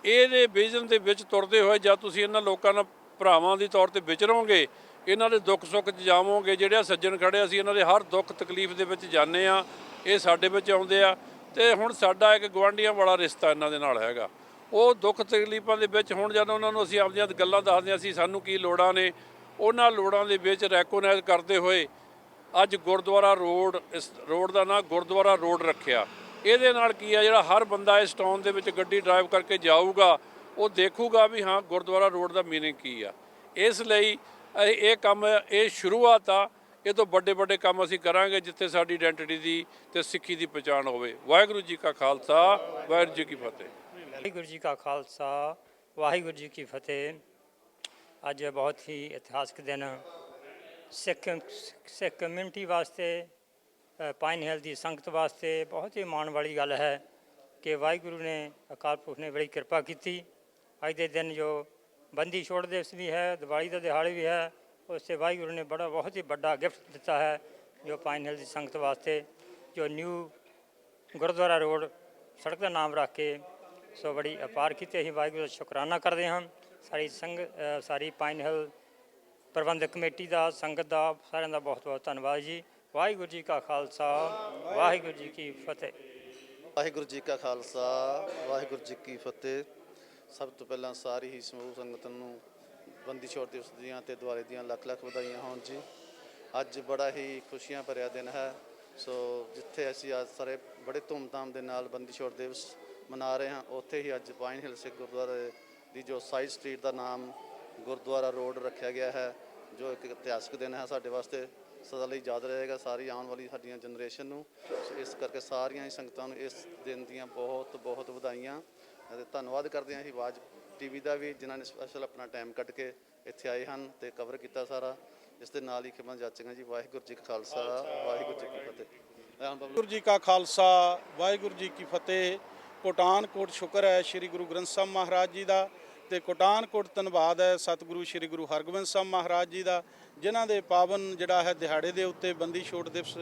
ਇਹਦੇ ਵਿਜ਼ਨ ਦੇ ਵਿੱਚ ਤੁਰਦੇ ਹੋਏ ਜਦ ਤੁਸੀਂ ਇਹਨਾਂ ਲੋਕਾਂ ਨਾਲ ਭਰਾਵਾਂ ਦੀ ਤੌਰ ਤੇ ਵਿਚਰੋਗੇ ਇਹਨਾਂ ਦੇ ਦੁੱਖ ਸੁੱਖ 'ਚ ਜਾਵੋਗੇ, ਜਿਹੜੇ ਸੱਜਣ ਖੜੇ ਅਸੀਂ ਇਹਨਾਂ ਦੇ ਹਰ ਦੁੱਖ ਤਕਲੀਫ ਦੇ ਵਿੱਚ ਜਾਂਦੇ ਆ, ਇਹ ਸਾਡੇ ਵਿੱਚ ਆਉਂਦੇ ਆ। ਤੇ ਹੁਣ ਸਾਡਾ ਇੱਕ ਗਵਾਂਢੀਆਂ ਵਾਲਾ ਰਿਸ਼ਤਾ ਇਹਨਾਂ ਦੇ ਨਾਲ ਹੈਗਾ। ਉਹ ਦੁੱਖ ਤਕਲੀਫਾਂ ਦੇ ਵਿੱਚ ਹੁਣ ਜਦੋਂ ਉਹਨਾਂ ਨੂੰ ਅਸੀਂ ਆਪਣੀਆਂ ਗੱਲਾਂ ਦੱਸਦੇ ਹਾਂ, ਅਸੀਂ ਸਾਨੂੰ ਕੀ ਲੋੜਾਂ ਨੇ, ਉਹਨਾਂ ਲੋੜਾਂ ਦੇ ਵਿੱਚ ਰੈਕੋਨਾਈਜ਼ ਕਰਦੇ ਹੋਏ ਅੱਜ ਗੁਰਦੁਆਰਾ ਰੋਡ, ਇਸ ਰੋਡ ਦਾ ਨਾਂ ਗੁਰਦੁਆਰਾ ਰੋਡ ਰੱਖਿਆ। ਇਹਦੇ ਨਾਲ ਕੀ ਆ, ਜਿਹੜਾ ਹਰ ਬੰਦਾ ਇਸ ਟਾਊਨ ਦੇ ਵਿੱਚ ਗੱਡੀ ਡਰਾਈਵ ਕਰਕੇ ਜਾਊਗਾ, ਉਹ ਦੇਖੂਗਾ ਵੀ ਹਾਂ, ਗੁਰਦੁਆਰਾ ਰੋਡ ਦਾ ਮੀਨਿੰਗ ਕੀ ਆ। ਇਸ ਲਈ ਇਹ ਇਹ ਕੰਮ, ਇਹ ਸ਼ੁਰੂਆਤ ਆ, ਇਹ ਤੋਂ ਵੱਡੇ ਵੱਡੇ ਕੰਮ ਅਸੀਂ ਕਰਾਂਗੇ ਜਿੱਥੇ ਸਾਡੀ ਆਇਡੈਂਟੀਟੀ ਦੀ ਤੇ ਸਿੱਖੀ ਦੀ ਪਛਾਣ ਹੋਵੇ। ਵਾਹਿਗੁਰੂ ਜੀ ਕਾ ਖਾਲਸਾ, ਵਾਹਿਗੁਰੂ ਜੀ ਕੀ ਫਤਿਹ। ਵਾਹਿਗੁਰੂ ਜੀ ਕਾ ਖਾਲਸਾ ਵਾਹਿਗੁਰੂ ਜੀ ਕੀ ਫਤਿਹ। ਅੱਜ ਬਹੁਤ ਹੀ ਇਤਿਹਾਸਕ ਦਿਨ ਸਿੱਖ ਸਿੱਖ ਕਮਿਊਨਿਟੀ ਵਾਸਤੇ ਅ, ਪਾਈਨ ਹਿਲ ਦੀ ਸੰਗਤ ਵਾਸਤੇ ਬਹੁਤ ਹੀ ਮਾਣ ਵਾਲੀ ਗੱਲ ਹੈ ਕਿ ਵਾਹਿਗੁਰੂ ਨੇ ਅਕਾਲ ਪੁਰਖ ਨੇ ਬੜੀ ਕਿਰਪਾ ਕੀਤੀ। ਅੱਜ ਦੇ ਦਿਨ ਜੋ ਬੰਦੀ ਛੋੜ ਦਿਵਸ ਵੀ ਹੈ ਦੀਵਾਲੀ ਦਾ ਦਿਹਾੜਾ ਵੀ ਹੈ ਉਸ ਤੇ ਵਾਹਿਗੁਰੂ ਨੇ ਬੜਾ ਬਹੁਤ ਹੀ ਵੱਡਾ ਗਿਫਟ ਦਿੱਤਾ ਹੈ ਜੋ ਪਾਈਨ ਹਿਲ ਦੀ ਸੰਗਤ ਵਾਸਤੇ ਜੋ ਨਿਊ ਗੁਰਦੁਆਰਾ ਰੋਡ ਸੜਕ ਦਾ ਨਾਮ ਰੱਖ ਕੇ ਸੋ ਬੜੀ ਅਪਾਰ ਕੀਤੀ ਅਸੀਂ ਵਾਹਿਗੁਰੂ ਦਾ ਸ਼ੁਕਰਾਨਾ ਕਰਦੇ ਹਾਂ। ਸਾਰੀ ਸੰਗ ਸਾਰੀ ਪਾਈਨ ਹਿਲ ਪ੍ਰਬੰਧਕ ਕਮੇਟੀ ਦਾ, ਸੰਗਤ ਦਾ, ਸਾਰਿਆਂ ਦਾ ਬਹੁਤ ਬਹੁਤ ਧੰਨਵਾਦ ਜੀ। ਵਾਹਿਗੁਰੂ ਜੀ ਕਾ ਖਾਲਸਾ, ਵਾਹਿਗੁਰੂ ਜੀ ਕੀ ਫਤਿਹ। ਵਾਹਿਗੁਰੂ ਜੀ ਕਾ ਖਾਲਸਾ, ਵਾਹਿਗੁਰੂ ਜੀ ਕੀ ਫਤਿਹ। ਸਭ ਤੋਂ ਪਹਿਲਾਂ ਸਾਰੀ ਹੀ ਸਮੂਹ ਸੰਗਤ ਨੂੰ ਬੰਦੀ ਛੋੜ ਦਿਵਸ ਦੀਆਂ ਤੇ ਦਿਵਾਲੀ ਦੀਆਂ ਲੱਖ ਲੱਖ ਵਧਾਈਆਂ ਹੋਣ ਜੀ। ਅੱਜ ਬੜਾ ਹੀ ਖੁਸ਼ੀਆਂ ਭਰਿਆ ਦਿਨ ਹੈ। ਸੋ ਜਿੱਥੇ ਅਸੀਂ ਅੱਜ ਸਾਰੇ ਬੜੇ ਧੂਮਧਾਮ ਦੇ ਨਾਲ ਬੰਦੀ ਛੋੜ ਦਿਵਸ ਮਨਾ ਰਹੇ ਹਾਂ। ਉੱਥੇ ਹੀ ਅੱਜ ਪਾਈਨ ਹਿਲ ਸਿੱਖ ਗੁਰਦੁਆਰੇ ਦੀ ਜੋ ਸਾਈਡ ਸਟਰੀਟ ਦਾ ਨਾਮ ਗੁਰਦੁਆਰਾ ਰੋਡ ਰੱਖਿਆ ਗਿਆ ਹੈ, ਜੋ ਇੱਕ ਇਤਿਹਾਸਕ ਦਿਨ ਹੈ ਸਾਡੇ ਵਾਸਤੇ। ਸਦਾ ਲਈ ਯਾਦ ਰਹੇਗਾ ਸਾਰੀ ਆਉਣ ਵਾਲੀ ਸਾਡੀਆਂ ਜਨਰੇਸ਼ਨ ਨੂੰ। ਇਸ ਕਰਕੇ ਸਾਰੀਆਂ ਹੀ ਸੰਗਤਾਂ ਨੂੰ ਇਸ ਦਿਨ ਦੀਆਂ ਬਹੁਤ ਬਹੁਤ ਵਧਾਈਆਂ। ਅਤੇ ਧੰਨਵਾਦ ਕਰਦੇ ਹਾਂ ਅਸੀਂ ਆਵਾਜ਼ ਟੀਵੀ ਦਾ ਵੀ, ਜਿਨ੍ਹਾਂ ਨੇ ਸਪੈਸ਼ਲ ਆਪਣਾ ਟਾਈਮ ਕੱਢ ਕੇ ਇੱਥੇ ਆਏ ਹਨ ਤੇ ਕਵਰ ਕੀਤਾ ਸਾਰਾ। ਇਸ ਦੇ ਨਾਲ ਹੀ ਖਿਮਾ ਜਾਚੀਆਂ ਜੀ, ਵਾਹਿਗੁਰੂ ਜੀ ਕਾ ਖਾਲਸਾ, ਵਾਹਿਗੁਰੂ ਜੀ ਕੀ ਫਤਿਹ। ਵਾਹਿਗੁਰੂ ਜੀ ਕਾ ਖਾਲਸਾ, ਵਾਹਿਗੁਰੂ ਜੀ ਕੀ ਫਤਿਹ। ਕੋਟਾਨਕੋਟ ਸ਼ੁਕਰ ਹੈ, ਸ੍ਰੀ ਗੁਰੂ ਗ੍ਰੰਥ ਸਾਹਿਬ ਮਹਾਰਾਜ ਜੀ ਦਾ ਤੇ ਕੋਟਾਨਕੋਟ ਧੰਨਵਾਦ ਹੈ ਸਤਿਗੁਰੂ ਸ੍ਰੀ ਗੁਰੂ ਹਰਗੋਬਿੰਦ ਸਾਹਿਬ ਮਹਾਰਾਜ ਜੀ ਦਾ, ਜਿਨ੍ਹਾਂ ਦੇ ਪਾਵਨ ਜਿਹੜਾ ਹੈ ਦਿਹਾੜੇ ਦੇ ਉੱਤੇ, ਬੰਦੀ ਛੋੜ ਦਿਵਸ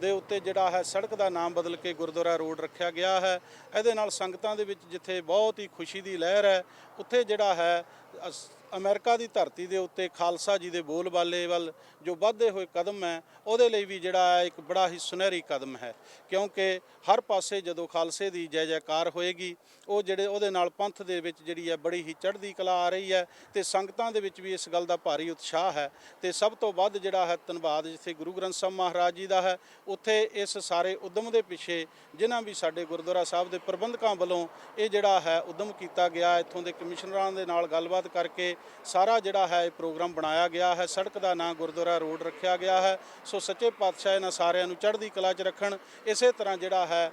ਦੇ ਉੱਤੇ ਜਿਹੜਾ ਹੈ ਸੜਕ ਦਾ ਨਾਮ ਬਦਲ ਕੇ ਗੁਰਦੁਆਰਾ ਰੋਡ ਰੱਖਿਆ ਗਿਆ ਹੈ। ਇਹਦੇ ਨਾਲ ਸੰਗਤਾਂ ਦੇ ਵਿੱਚ ਜਿੱਥੇ ਬਹੁਤ ਹੀ ਖੁਸ਼ੀ ਦੀ ਲਹਿਰ ਹੈ, ਉੱਥੇ ਜਿਹੜਾ ਹੈ ਅਸ- ਅਮਰੀਕਾ ਦੀ ਧਰਤੀ ਦੇ ਉੱਤੇ ਖਾਲਸਾ ਜੀ ਦੇ ਬੋਲਬਾਲੇ ਵੱਲ ਜੋ ਵੱਧਦੇ ਹੋਏ ਕਦਮ ਹੈ, ਉਹਦੇ ਲਈ ਵੀ ਜਿਹੜਾ ਹੈ ਇੱਕ ਬੜਾ ਹੀ ਸੁਨਹਿਰੀ ਕਦਮ ਹੈ। ਕਿਉਂਕਿ ਹਰ ਪਾਸੇ ਜਦੋਂ ਖਾਲਸੇ ਦੀ ਜੈ ਜੈਕਾਰ ਹੋਏਗੀ, ਉਹ ਜਿਹੜੇ ਉਹਦੇ ਨਾਲ ਪੰਥ ਦੇ ਵਿੱਚ ਜਿਹੜੀ ਹੈ ਬੜੀ ਹੀ ਚੜ੍ਹਦੀ ਕਲਾ ਆ ਰਹੀ ਹੈ ਤੇ ਸੰਗਤਾਂ ਦੇ ਵਿੱਚ ਵੀ ਇਸ ਗੱਲ ਦਾ ਭਾਰੀ ਉਤਸ਼ਾਹ ਹੈ। ਤੇ ਸਭ ਤੋਂ ਵੱਧ ਜਿਹੜਾ ਹੈ ਧੰਨਵਾਦ ਜਿੱਥੇ ਗੁਰੂ ਗ੍ਰੰਥ ਸਾਹਿਬ ਮਹਾਰਾਜ ਜੀ ਦਾ ਹੈ, ਉੱਥੇ ਇਸ ਸਾਰੇ ਉਦਮ ਦੇ ਪਿੱਛੇ ਜਿਨ੍ਹਾਂ ਵੀ ਸਾਡੇ ਗੁਰਦੁਆਰਾ ਸਾਹਿਬ ਦੇ ਪ੍ਰਬੰਧਕਾਂ ਵੱਲੋਂ ਇਹ ਜਿਹੜਾ ਹੈ ਉਦਮ ਕੀਤਾ ਗਿਆ, ਇੱਥੋਂ ਦੇ ਕਮਿਸ਼ਨਰਾਂ ਦੇ ਨਾਲ ਗੱਲਬਾਤ ਕਰਕੇ ਸਾਰਾ ਜਿਹੜਾ ਹੈ ਇਹ ਪ੍ਰੋਗਰਾਮ ਬਣਾਇਆ ਗਿਆ ਹੈ। ਸੜਕ ਦਾ ਨਾਂ ਗੁਰਦੁਆਰਾ ਰੋਡ ਰੱਖਿਆ ਗਿਆ ਹੈ। ਸੋ ਸੱਚੇ ਪਾਤਸ਼ਾਹ ਇਹਨਾਂ ਸਾਰਿਆਂ ਨੂੰ ਚੜ੍ਹਦੀ ਕਲਾ 'ਚ ਰੱਖਣ, ਇਸੇ ਤਰ੍ਹਾਂ ਜਿਹੜਾ ਹੈ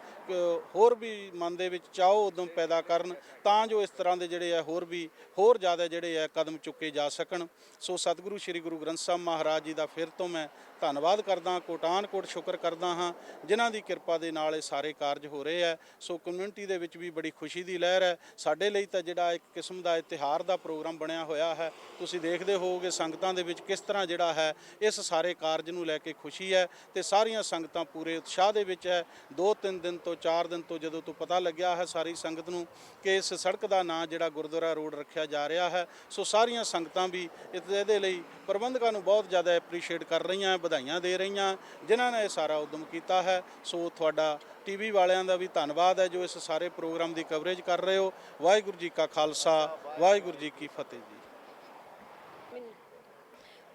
ਹੋਰ ਵੀ ਮਨ ਦੇ ਵਿੱਚ ਚਾਹੋ ਉਦਮ ਪੈਦਾ ਕਰਨ, ਤਾਂ ਜੋ ਇਸ ਤਰ੍ਹਾਂ ਦੇ ਜਿਹੜੇ ਆ ਹੋਰ ਵੀ, ਹੋਰ ਜ਼ਿਆਦਾ ਜਿਹੜੇ ਆ ਕਦਮ ਚੁੱਕੇ ਜਾ ਸਕਣ। ਸੋ ਸਤਿਗੁਰੂ ਸ੍ਰੀ ਗੁਰੂ ਗ੍ਰੰਥ ਸਾਹਿਬ ਮਹਾਰਾਜ ਜੀ ਦਾ ਫਿਰ ਤੋਂ ਮੈਂ ਧੰਨਵਾਦ ਕਰਦਾ ਕੋਟਾਨ ਕੋਟ ਸ਼ੁਕਰ ਕਰਦਾ ਹਾਂ, ਜਿਨ੍ਹਾਂ ਦੀ ਕਿਰਪਾ ਦੇ ਨਾਲ ਇਹ ਸਾਰੇ ਕਾਰਜ ਹੋ ਰਹੇ ਆ ਸੋ ਕਮਿਊਨਿਟੀ ਦੇ ਵਿੱਚ ਵੀ ਬੜੀ ਖੁਸ਼ੀ ਦੀ ਲਹਿਰ ਹੈ। ਸਾਡੇ ਲਈ ਤਾਂ ਜਿਹੜਾ ਇੱਕ ਕਿਸਮ ਦਾ ਇਤਿਹਾਰ ਦਾ ਪ੍ਰੋਗਰਾਮ ਬਣਿਆ ਹੋਇਆ ਹੈ। ਤੁਸੀਂ ਦੇਖਦੇ ਹੋਵੋਗੇ ਸੰਗਤਾਂ ਦੇ ਵਿੱਚ ਕਿਸ ਤਰ੍ਹਾਂ ਜਿਹੜਾ ਹੈ, ਇਸ ਸਾਰੇ ਕਾਰਜ ਨੂੰ ਲੈ ਕੇ ਖੁਸ਼ੀ ਹੈ ਤੇ ਸਾਰੀਆਂ ਸੰਗਤਾਂ ਪੂਰੇ ਉਤਸ਼ਾਹ ਦੇ ਵਿੱਚ ਹੈ। ਦੋ ਤਿੰਨ ਦਿਨ ਤੋਂ ਚਾਰ ਦਿਨ ਤੋਂ ਜਦੋਂ ਤੋਂ ਪਤਾ ਲੱਗਿਆ ਹੈ ਸਾਰੀ ਸੰਗਤ ਨੂੰ ਕਿ ਇਸ ਸੜਕ ਦਾ ਨਾਂ ਜਿਹੜਾ ਗੁਰਦੁਆਰਾ ਰੋਡ ਰੱਖਿਆ ਜਾ ਰਿਹਾ ਹੈ, ਸੋ ਸਾਰੀਆਂ ਸੰਗਤਾਂ ਵੀ ਇਸ- ਇਹਦੇ ਲਈ ਪ੍ਰਬੰਧਕਾਂ ਨੂੰ ਬਹੁਤ ਜ਼ਿਆਦਾ ਐਪਰੀਸ਼ੀਏਟ ਕਰ ਰਹੀਆਂ, ਵਧਾਈਆਂ ਦੇ ਰਹੀਆਂ, ਜਿਨ੍ਹਾਂ ਨੇ ਇਹ ਸਾਰਾ ਉਦਮ ਕੀਤਾ ਹੈ। ਸੋ ਤੁਹਾਡਾ ਟੀਵੀ ਵਾਲਿਆਂ ਦਾ ਵੀ ਧੰਨਵਾਦ ਹੈ ਜੋ ਇਸ ਸਾਰੇ ਪ੍ਰੋਗਰਾਮ ਦੀ ਕਵਰੇਜ ਕਰ ਰਹੇ ਹੋ। ਵਾਹਿਗੁਰੂ ਜੀ ਕਾ ਖਾਲਸਾ, ਵਾਹਿਗੁਰੂ ਜੀ ਕੀ ਫਤਿਹ ਜੀ।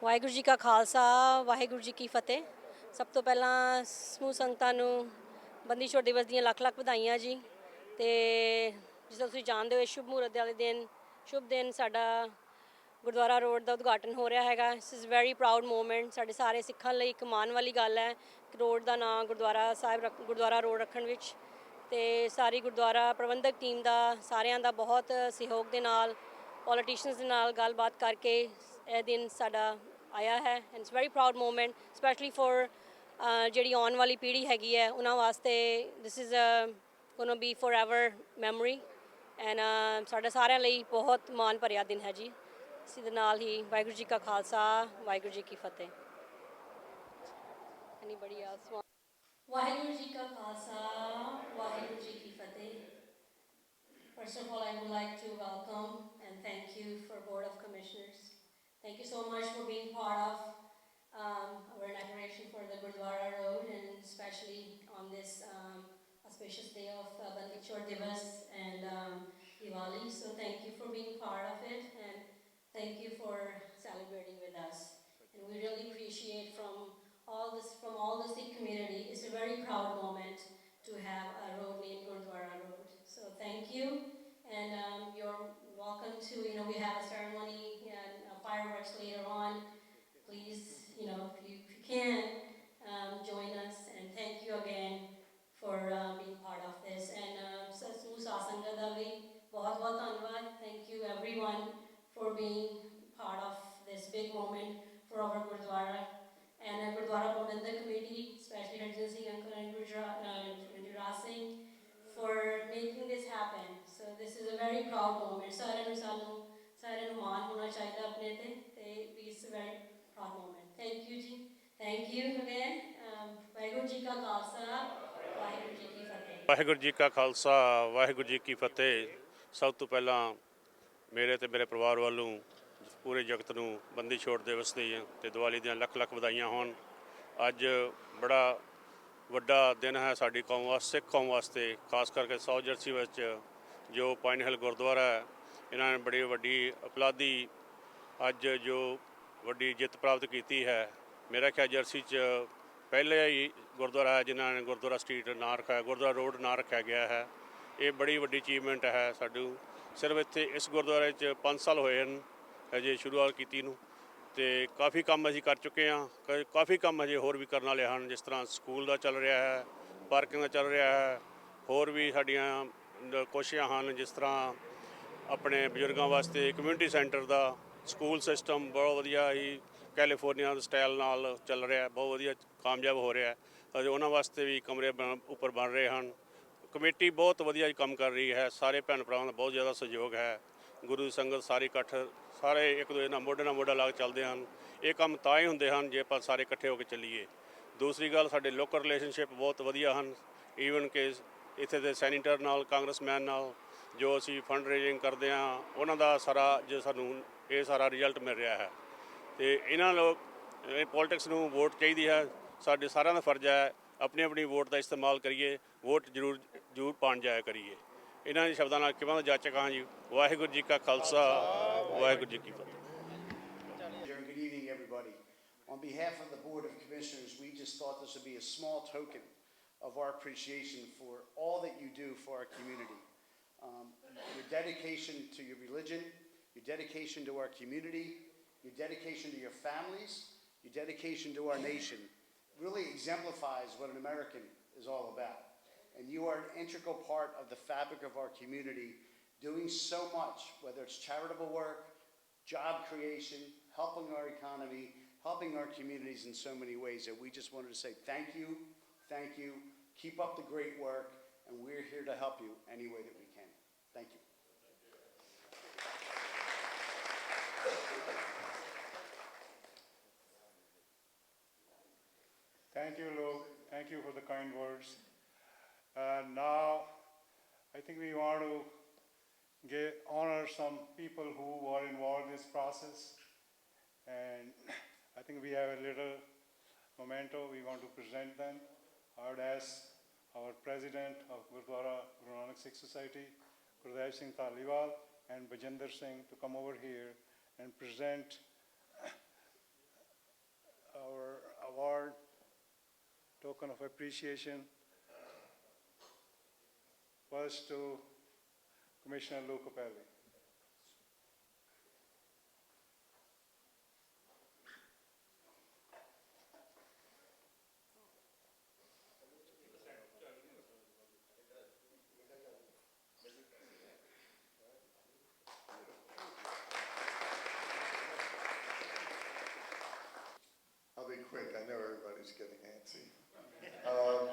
ਵਾਹਿਗੁਰੂ ਜੀ ਕਾ ਖਾਲਸਾ, ਵਾਹਿਗੁਰੂ ਜੀ ਕੀ ਫਤਿਹ। ਸਭ ਤੋਂ ਪਹਿਲਾਂ ਸਮੂਹ ਸੰਗਤਾਂ ਨੂੰ ਬੰਦੀ ਛੋੜ ਦਿਵਸ ਦੀਆਂ ਲੱਖ ਲੱਖ ਵਧਾਈਆਂ ਜੀ। ਤੇ ਜਿਸ ਤਰ੍ਹਾਂ ਤੁਸੀਂ ਜਾਣਦੇ ਹੋ ਸ਼ੁਭ ਮਹੂਰਤ ਵਾਲੇ ਦਿਨ, ਸ਼ੁਭ ਦਿਨ ਸਾਡਾ ਗੁਰਦੁਆਰਾ ਰੋਡ ਦਾ ਉਦਘਾਟਨ ਹੋ ਰਿਹਾ ਹੈਗਾ। ਇਸ ਇਜ਼ ਵੈਰੀ ਪ੍ਰਾਊਡ ਮੂਮੈਂਟ ਸਾਡੇ ਸਾਰੇ ਸਿੱਖਾਂ ਲਈ ਇੱਕ ਮਾਣ ਵਾਲੀ ਗੱਲ ਹੈ ਕਿ ਰੋਡ ਦਾ ਨਾਮ ਗੁਰਦੁਆਰਾ ਸਾਹਿਬ ਰੱਖ- ਗੁਰਦੁਆਰਾ ਰੋਡ ਰੱਖਣ ਵਿੱਚ। ਤੇ ਸਾਰੀ ਗੁਰਦੁਆਰਾ ਪ੍ਰਬੰਧਕ ਟੀਮ ਦਾ, ਸਾਰਿਆਂ ਦਾ ਬਹੁਤ ਸਹਿਯੋਗ ਦੇ ਨਾਲ, ਪੋਲੀਟੀਸ਼ੀਅਨਸ ਦੇ ਨਾਲ ਗੱਲਬਾਤ ਕਰਕੇ ਇਹ ਦਿਨ ਸਾਡਾ ਆਇਆ ਹੈ and it's very proud moment specially for ਜਿਹੜੀ ਆਉਣ ਵਾਲੀ ਪੀੜ੍ਹੀ ਹੈਗੀ ਹੈ ਉਹਨਾਂ ਵਾਸਤੇ this is gonna be forever memory and ਸਾਡਾ ਸਾਰਿਆਂ ਲਈ ਬਹੁਤ ਮਾਣ ਭਰਿਆ ਦਿਨ ਹੈ ਜੀ। ਇਸ ਦੇ ਨਾਲ ਹੀ ਵਾਹਿਗੁਰੂ ਜੀ ਕਾ ਖਾਲਸਾ ਵਾਹਿਗੁਰੂ ਜੀ ਕੀ ਫਤਿਹ। ਐਨੀਬਡੀ ਐਲਸ ਵਾਹਿਗੁਰੂ ਜੀ ਕਾ ਖਾਲਸਾ ਵਾਹਿਗੁਰੂ ਜੀ ਕੀ ਫਤਿਹ। First of all, I would like to welcome and thank you for Board of Commissioners. Thank you so much for being part of um, our inauguration for the Gurdwara Road and especially on this um, auspicious day of uh, Bandit Chor Divas and um, Diwali. So thank you for being part of it and thank you for celebrating with us. And we really appreciate from all this, from all the Sikh community. It's a very proud moment to have a road named Gurdwara Road. So thank you, and um, you're welcome to, you know, we have a ceremony uh, fireworks later on. Please, you know, if you, if you can, um, join us, and thank you again for uh, being part of this. And um, ਸਮੂਹ ਸਾਸੰਗ ਦਾ ਵੀ ਬਹੁਤ ਬਹੁਤ ਧੰਨਵਾਦ. Thank you everyone for being part of this big moment for our Gurdwara. And uh, Gurdwara Prabandhak Committee, especially Harjit Singh Uncle and Gurjara- uh, Gurjara Singh, for making this happen. So this is a very proud moment. ਸਾਰਿਆਂ ਨੂੰ ਸਾਨੂੰ ਸਾਰਿਆਂ ਨੂੰ ਮਾਣ ਹੋਣਾ ਚਾਹੀਦਾ ਆਪਣੇ ਤੇ ਤੇ ਵੀ ਇਸ ਵੈਰੀ ਪ੍ਰਾਊਡ ਥੈਂਕ ਯੂ ਜੀ thank you again Waheguru ji ਕਾ ਖਾਲਸਾ ਵਾਹਿਗੁਰੂ ਜੀ ਕੀ ਫਤਿਹ ਵਾਹਿਗੁਰੂ ਜੀ ਕਾ ਖਾਲਸਾ ਵਾਹਿਗੁਰੂ ਜੀ ਕੀ ਫਤਿਹ ਸਭ ਤੋਂ ਪਹਿਲਾਂ ਮੇਰੇ ਤੇ ਮੇਰੇ ਪਰਿਵਾਰ ਵੱਲੋਂ ਪੂਰੇ ਜਗਤ ਨੂੰ ਬੰਦੀ ਛੋੜ ਦਿਵਸ ਦੀ ਤੇ ਦੀਵਾਲੀ ਦੀਆਂ ਲੱਖ ਲੱਖ ਵਧਾਈਆਂ ਹੋਣ ਅੱਜ ਬੜਾ ਵੱਡਾ ਦਿਨ ਹੈ ਸਾਡੀ ਕੌਮ ਵਾਸਤੇ ਸਿੱਖ ਕੌਮ ਵਾਸਤੇ ਖਾਸ ਕਰਕੇ ਸਾਊਥ ਜਰਸੀ ਵਿੱਚ ਜੋ ਪਾਈਨ ਹਿੱਲ ਗੁਰਦੁਆਰਾ ਹੈ ਇਹਨਾਂ ਨੇ ਬੜੀ ਵੱਡੀ ਉਪਲਬਧੀ ਅੱਜ ਜੋ ਵੱਡੀ ਜਿੱਤ ਪ੍ਰਾਪਤ ਕੀਤੀ ਹੈ। ਮੇਰਾ ਖਿਆਲ ਜਰਸੀ 'ਚ ਪਹਿਲੇ ਹੀ ਗੁਰਦੁਆਰਾ ਹੈ, ਜਿਨ੍ਹਾਂ ਨੇ ਗੁਰਦੁਆਰਾ ਸਟਰੀਟ ਨਾਂ ਰੱਖਿਆ ਗੁਰਦੁਆਰਾ ਰੋਡ ਨਾਂ ਰੱਖਿਆ ਗਿਆ ਹੈ। ਇਹ ਬੜੀ ਵੱਡੀ ਅਚੀਵਮੈਂਟ ਹੈ ਸਾਡੂ। ਸਿਰਫ ਇੱਥੇ ਇਸ ਗੁਰਦੁਆਰੇ 'ਚ 5 ਸਾਲ ਹੋਏ ਹਨ ਅਜੇ ਸ਼ੁਰੂਆਤ ਕੀਤੀ ਨੂੰ। ਤੇ ਕਾਫੀ ਕੰਮ ਅਸੀਂ ਕਰ ਚੁੱਕੇ ਹਾਂ। ਕਾਫੀ ਕੰਮ ਅਜੇ ਹੋਰ ਵੀ ਕਰਨ ਵਾਲੇ ਹਨ, ਜਿਸ ਤਰ੍ਹਾਂ ਸਕੂਲ ਦਾ ਚੱਲ ਰਿਹਾ ਹੈ, ਪਾਰਕਿੰਗ ਦਾ ਚੱਲ ਰਿਹਾ ਹੈ, ਹੋਰ ਵੀ ਸਾਡੀਆਂ ਕੋਸ਼ਿਸ਼ਾਂ ਹਨ, ਜਿਸ ਤਰ੍ਹਾਂ ਆਪਣੇ ਬਜ਼ੁਰਗਾਂ ਵਾਸਤੇ ਕਮਿਊਨਿਟੀ ਸੈਂਟਰ ਦਾ ਸਕੂਲ ਸਿਸਟਮ ਬਹੁਤ ਵਧੀਆ ਹੀ, ਕੈਲੀਫੋਰਨੀਆ ਸਟਾਈਲ ਨਾਲ ਚੱਲ ਰਿਹਾ, ਬਹੁਤ ਵਧੀਆ ਕਾਮਯਾਬ ਹੋ ਰਿਹਾ। ਹੈ ਅਤੇ ਉਹਨਾਂ ਵਾਸਤੇ ਵੀ ਕਮਰੇ ਬਣ- ਉੱਪਰ ਬਣ ਰਹੇ ਹਨ। ਕਮੇਟੀ ਬਹੁਤ ਵਧੀਆ ਕੰਮ ਕਰ ਰਹੀ ਹੈ, ਸਾਰੇ ਭੈਣ ਭਰਾਵਾਂ ਦਾ ਬਹੁਤ ਜ਼ਿਆਦਾ ਸਹਿਯੋਗ ਹੈ। ਗੁਰੂ ਦੀ ਸੰਗਤ ਸਾਰੀ ਇਕੱਠ, ਸਾਰੇ ਇੱਕ ਦੂਜੇ ਨਾਲ ਮੋਢੇ ਨਾਲ ਮੋਢਾ ਲਾ ਕੇ ਚੱਲਦੇ ਹਨ। ਇਹ ਕੰਮ ਤਾਂ ਹੀ ਹੁੰਦੇ ਹਨ ਜੇ ਆਪਾਂ ਸਾਰੇ ਇਕੱਠੇ ਹੋ ਕੇ ਚੱਲੀਏ। ਦੂਸਰੀ ਗੱਲ, ਸਾਡੇ ਲੋਕਲ ਰਿਲੇਸ਼ਨਸ਼ਿਪ ਬਹੁਤ ਵਧੀਆ ਹਨ। ਈਵਨ ਕਿ ਇੱਥੇ ਦੇ ਸੈਨੀਟਰ ਨਾਲ ਕਾਂਗਰਸਮੈਨ ਨਾਲ, ਜੋ ਅਸੀਂ ਫੰਡ ਰੇਜ਼ਿੰਗ ਕਰਦੇ ਹਾਂ, ਉਹਨਾਂ ਦਾ ਸਾਰਾ ਜੋ ਸਾਨੂੰ ਇਹ ਸਾਰਾ ਰਿਜ਼ਲਟ ਮਿਲ ਰਿਹਾ ਹੈ ਤੇ ਇਹਨਾਂ ਲੋਕ ਇਹ ਪੋਲਿਟਿਕਸ ਨੂੰ ਵੋਟ ਚਾਹੀਦੀ ਹੈ ਸਾਡੇ ਸਾਰਿਆਂ ਦਾ ਫਰਜ਼ ਹੈ ਆਪਣੀ ਆਪਣੀ ਵੋਟ ਦਾ ਇਸਤੇਮਾਲ ਕਰੀਏ ਵੋਟ ਜ਼ਰੂਰ ਜ਼ਰੂਰ ਪਾਉਣ ਜਾਇਆ ਕਰੀਏ ਇਹਨਾਂ ਦੇ ਸ਼ਬਦਾਂ ਨਾਲ ਕਿਵੇਂ ਦਾ ਜਾਚਕ ਹਾਂ ਜੀ ਵਾਹਿਗੁਰੂ ਜੀ ਕਾ ਖਾਲਸਾ ਵਾਹਿਗੁਰੂ ਜੀ ਕੀ ਫਤਿਹ Good evening, everybody. On behalf of the Board of Commissioners, we just thought this would be a small token of our appreciation for all that you do for our community. Um, Your dedication to your religion, your dedication to our community, your dedication to your families, your dedication to our nation really exemplifies what an American is all about. And you are an integral part of the fabric of our community, doing so much, whether it's charitable work, job creation, helping our economy, helping our communities in so many ways that we just wanted to say thank you, thank you, keep up the great work, and we're here to help you any way that we can. Thank you. Thank you, Luke. Thank you for the kind words. Uh, now, I think we want to honor some people who were involved in this process. And *clears throat* I think we have a little memento we want to present them. I would ask our president of Gurdwara Guru Nanak Sikh Society, Gurdev Singh Taliwal, and Bajinder Singh to come over here and present *clears throat* our award token of appreciation first to Commissioner Lou Capelli. I'll be quick. I know everybody's getting antsy. Um,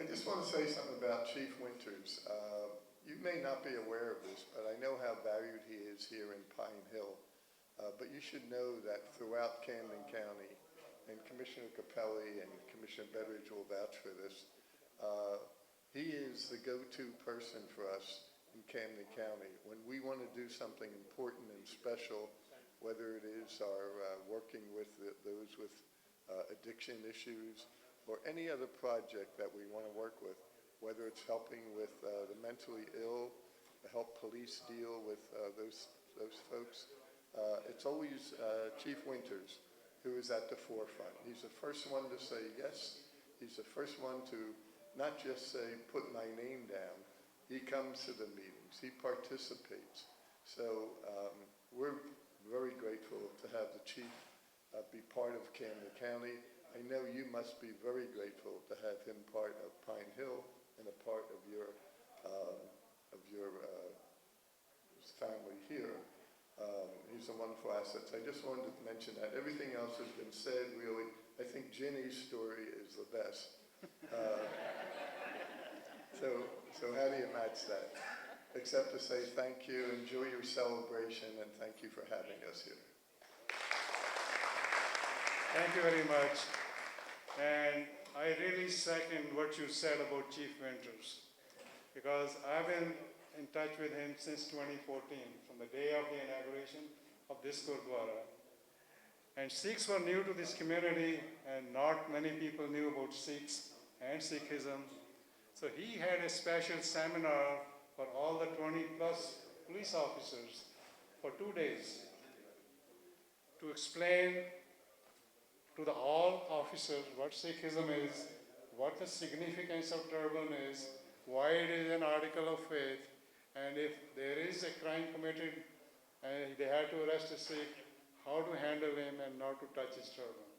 I just want to say something about Chief Winters. Uh, you may not be aware of this, but I know how valued he is here in Pine Hill. Uh, but you should know that throughout Camden County, and Commissioner Capelli and Commissioner Bedridge will vouch for this, uh, he is the go-to person for us in Camden County. When we want to do something important and special, whether it is our uh, working with the, those with uh, addiction issues or any other project that we want to work with, whether it's helping with uh, the mentally ill, help police deal with uh, those those folks. Uh, it's always uh, Chief Winters who is at the forefront. He's the first one to say yes. He's the first one to not just say put my name down. He comes to the meetings. He participates. So um, we're very grateful to have the chief uh, be part of Camden County. I know you must be very grateful to have him part of Pine Hill and a part of your um, of your uh, family here. Um, he's a wonderful asset. I just wanted to mention that. Everything else has been said. Really, I think Ginny's story is the best. Uh, so, so how do you match that? Except to say thank you, enjoy your celebration, and thank you for having us here. Thank you very much. And I really second what you said about Chief Winters because I've been in touch with him since 2014, from the day of the inauguration of this Gurdwara. And Sikhs were new to this community, and not many people knew about Sikhs and Sikhism. So he had a special seminar for all the 20 plus police officers for two days to explain to the all officers what Sikhism is, what the significance of turban is, why it is an article of faith, and if there is a crime committed and they had to arrest a Sikh, how to handle him and not to touch his turban.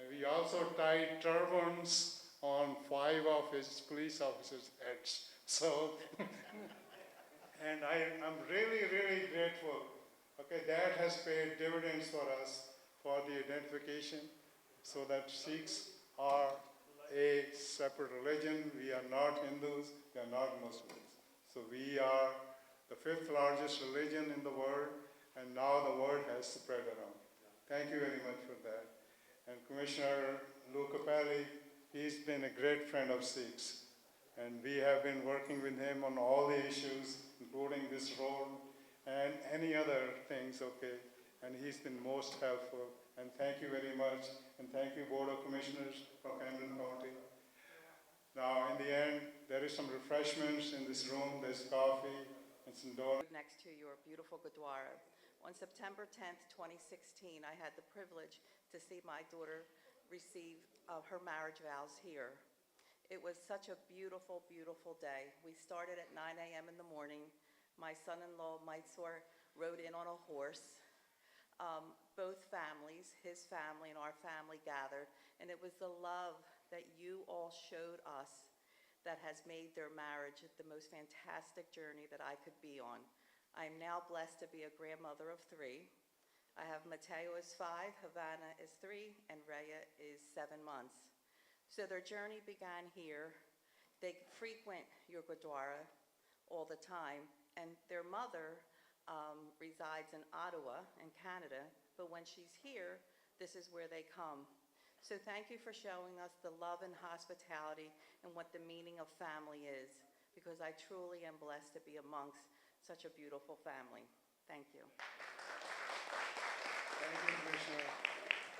And we also tied turbans on five of his police officers' heads. So, *laughs* and I, I'm really, really grateful. Okay, that has paid dividends for us for the identification so that Sikhs are a separate religion. We are not Hindus, we are not Muslims. So we are the fifth largest religion in the world, and now the word has spread around. Thank you very much for that. And Commissioner Lou Capelli, he's been a great friend of Sikhs. And we have been working with him on all the issues, including this road and any other things, okay? And he's been most helpful. And thank you very much. And thank you, Board of Commissioners from Camden County. Now, in the end, there is some refreshments in this room. There's coffee and some donuts. next to your beautiful Gurdwara. On September 10th, 2016, I had the privilege to see my daughter receive uh, her marriage vows here. It was such a beautiful, beautiful day. We started at 9 a.m. in the morning. My son-in-law, Mysore, rode in on a horse. Um, both families, his family and our family gathered, and it was the love that you all showed us that has made their marriage the most fantastic journey that I could be on. I am now blessed to be a grandmother of three. I have Mateo is five, Havana is three, and Rhea is seven months. So their journey began here. They frequent your Gurdwara all the time, and their mother um, resides in Ottawa, in Canada, but when she's here, this is where they come. So thank you for showing us the love and hospitality and what the meaning of family is, because I truly am blessed to be amongst such a beautiful family. Thank you. Thank you, Commissioner.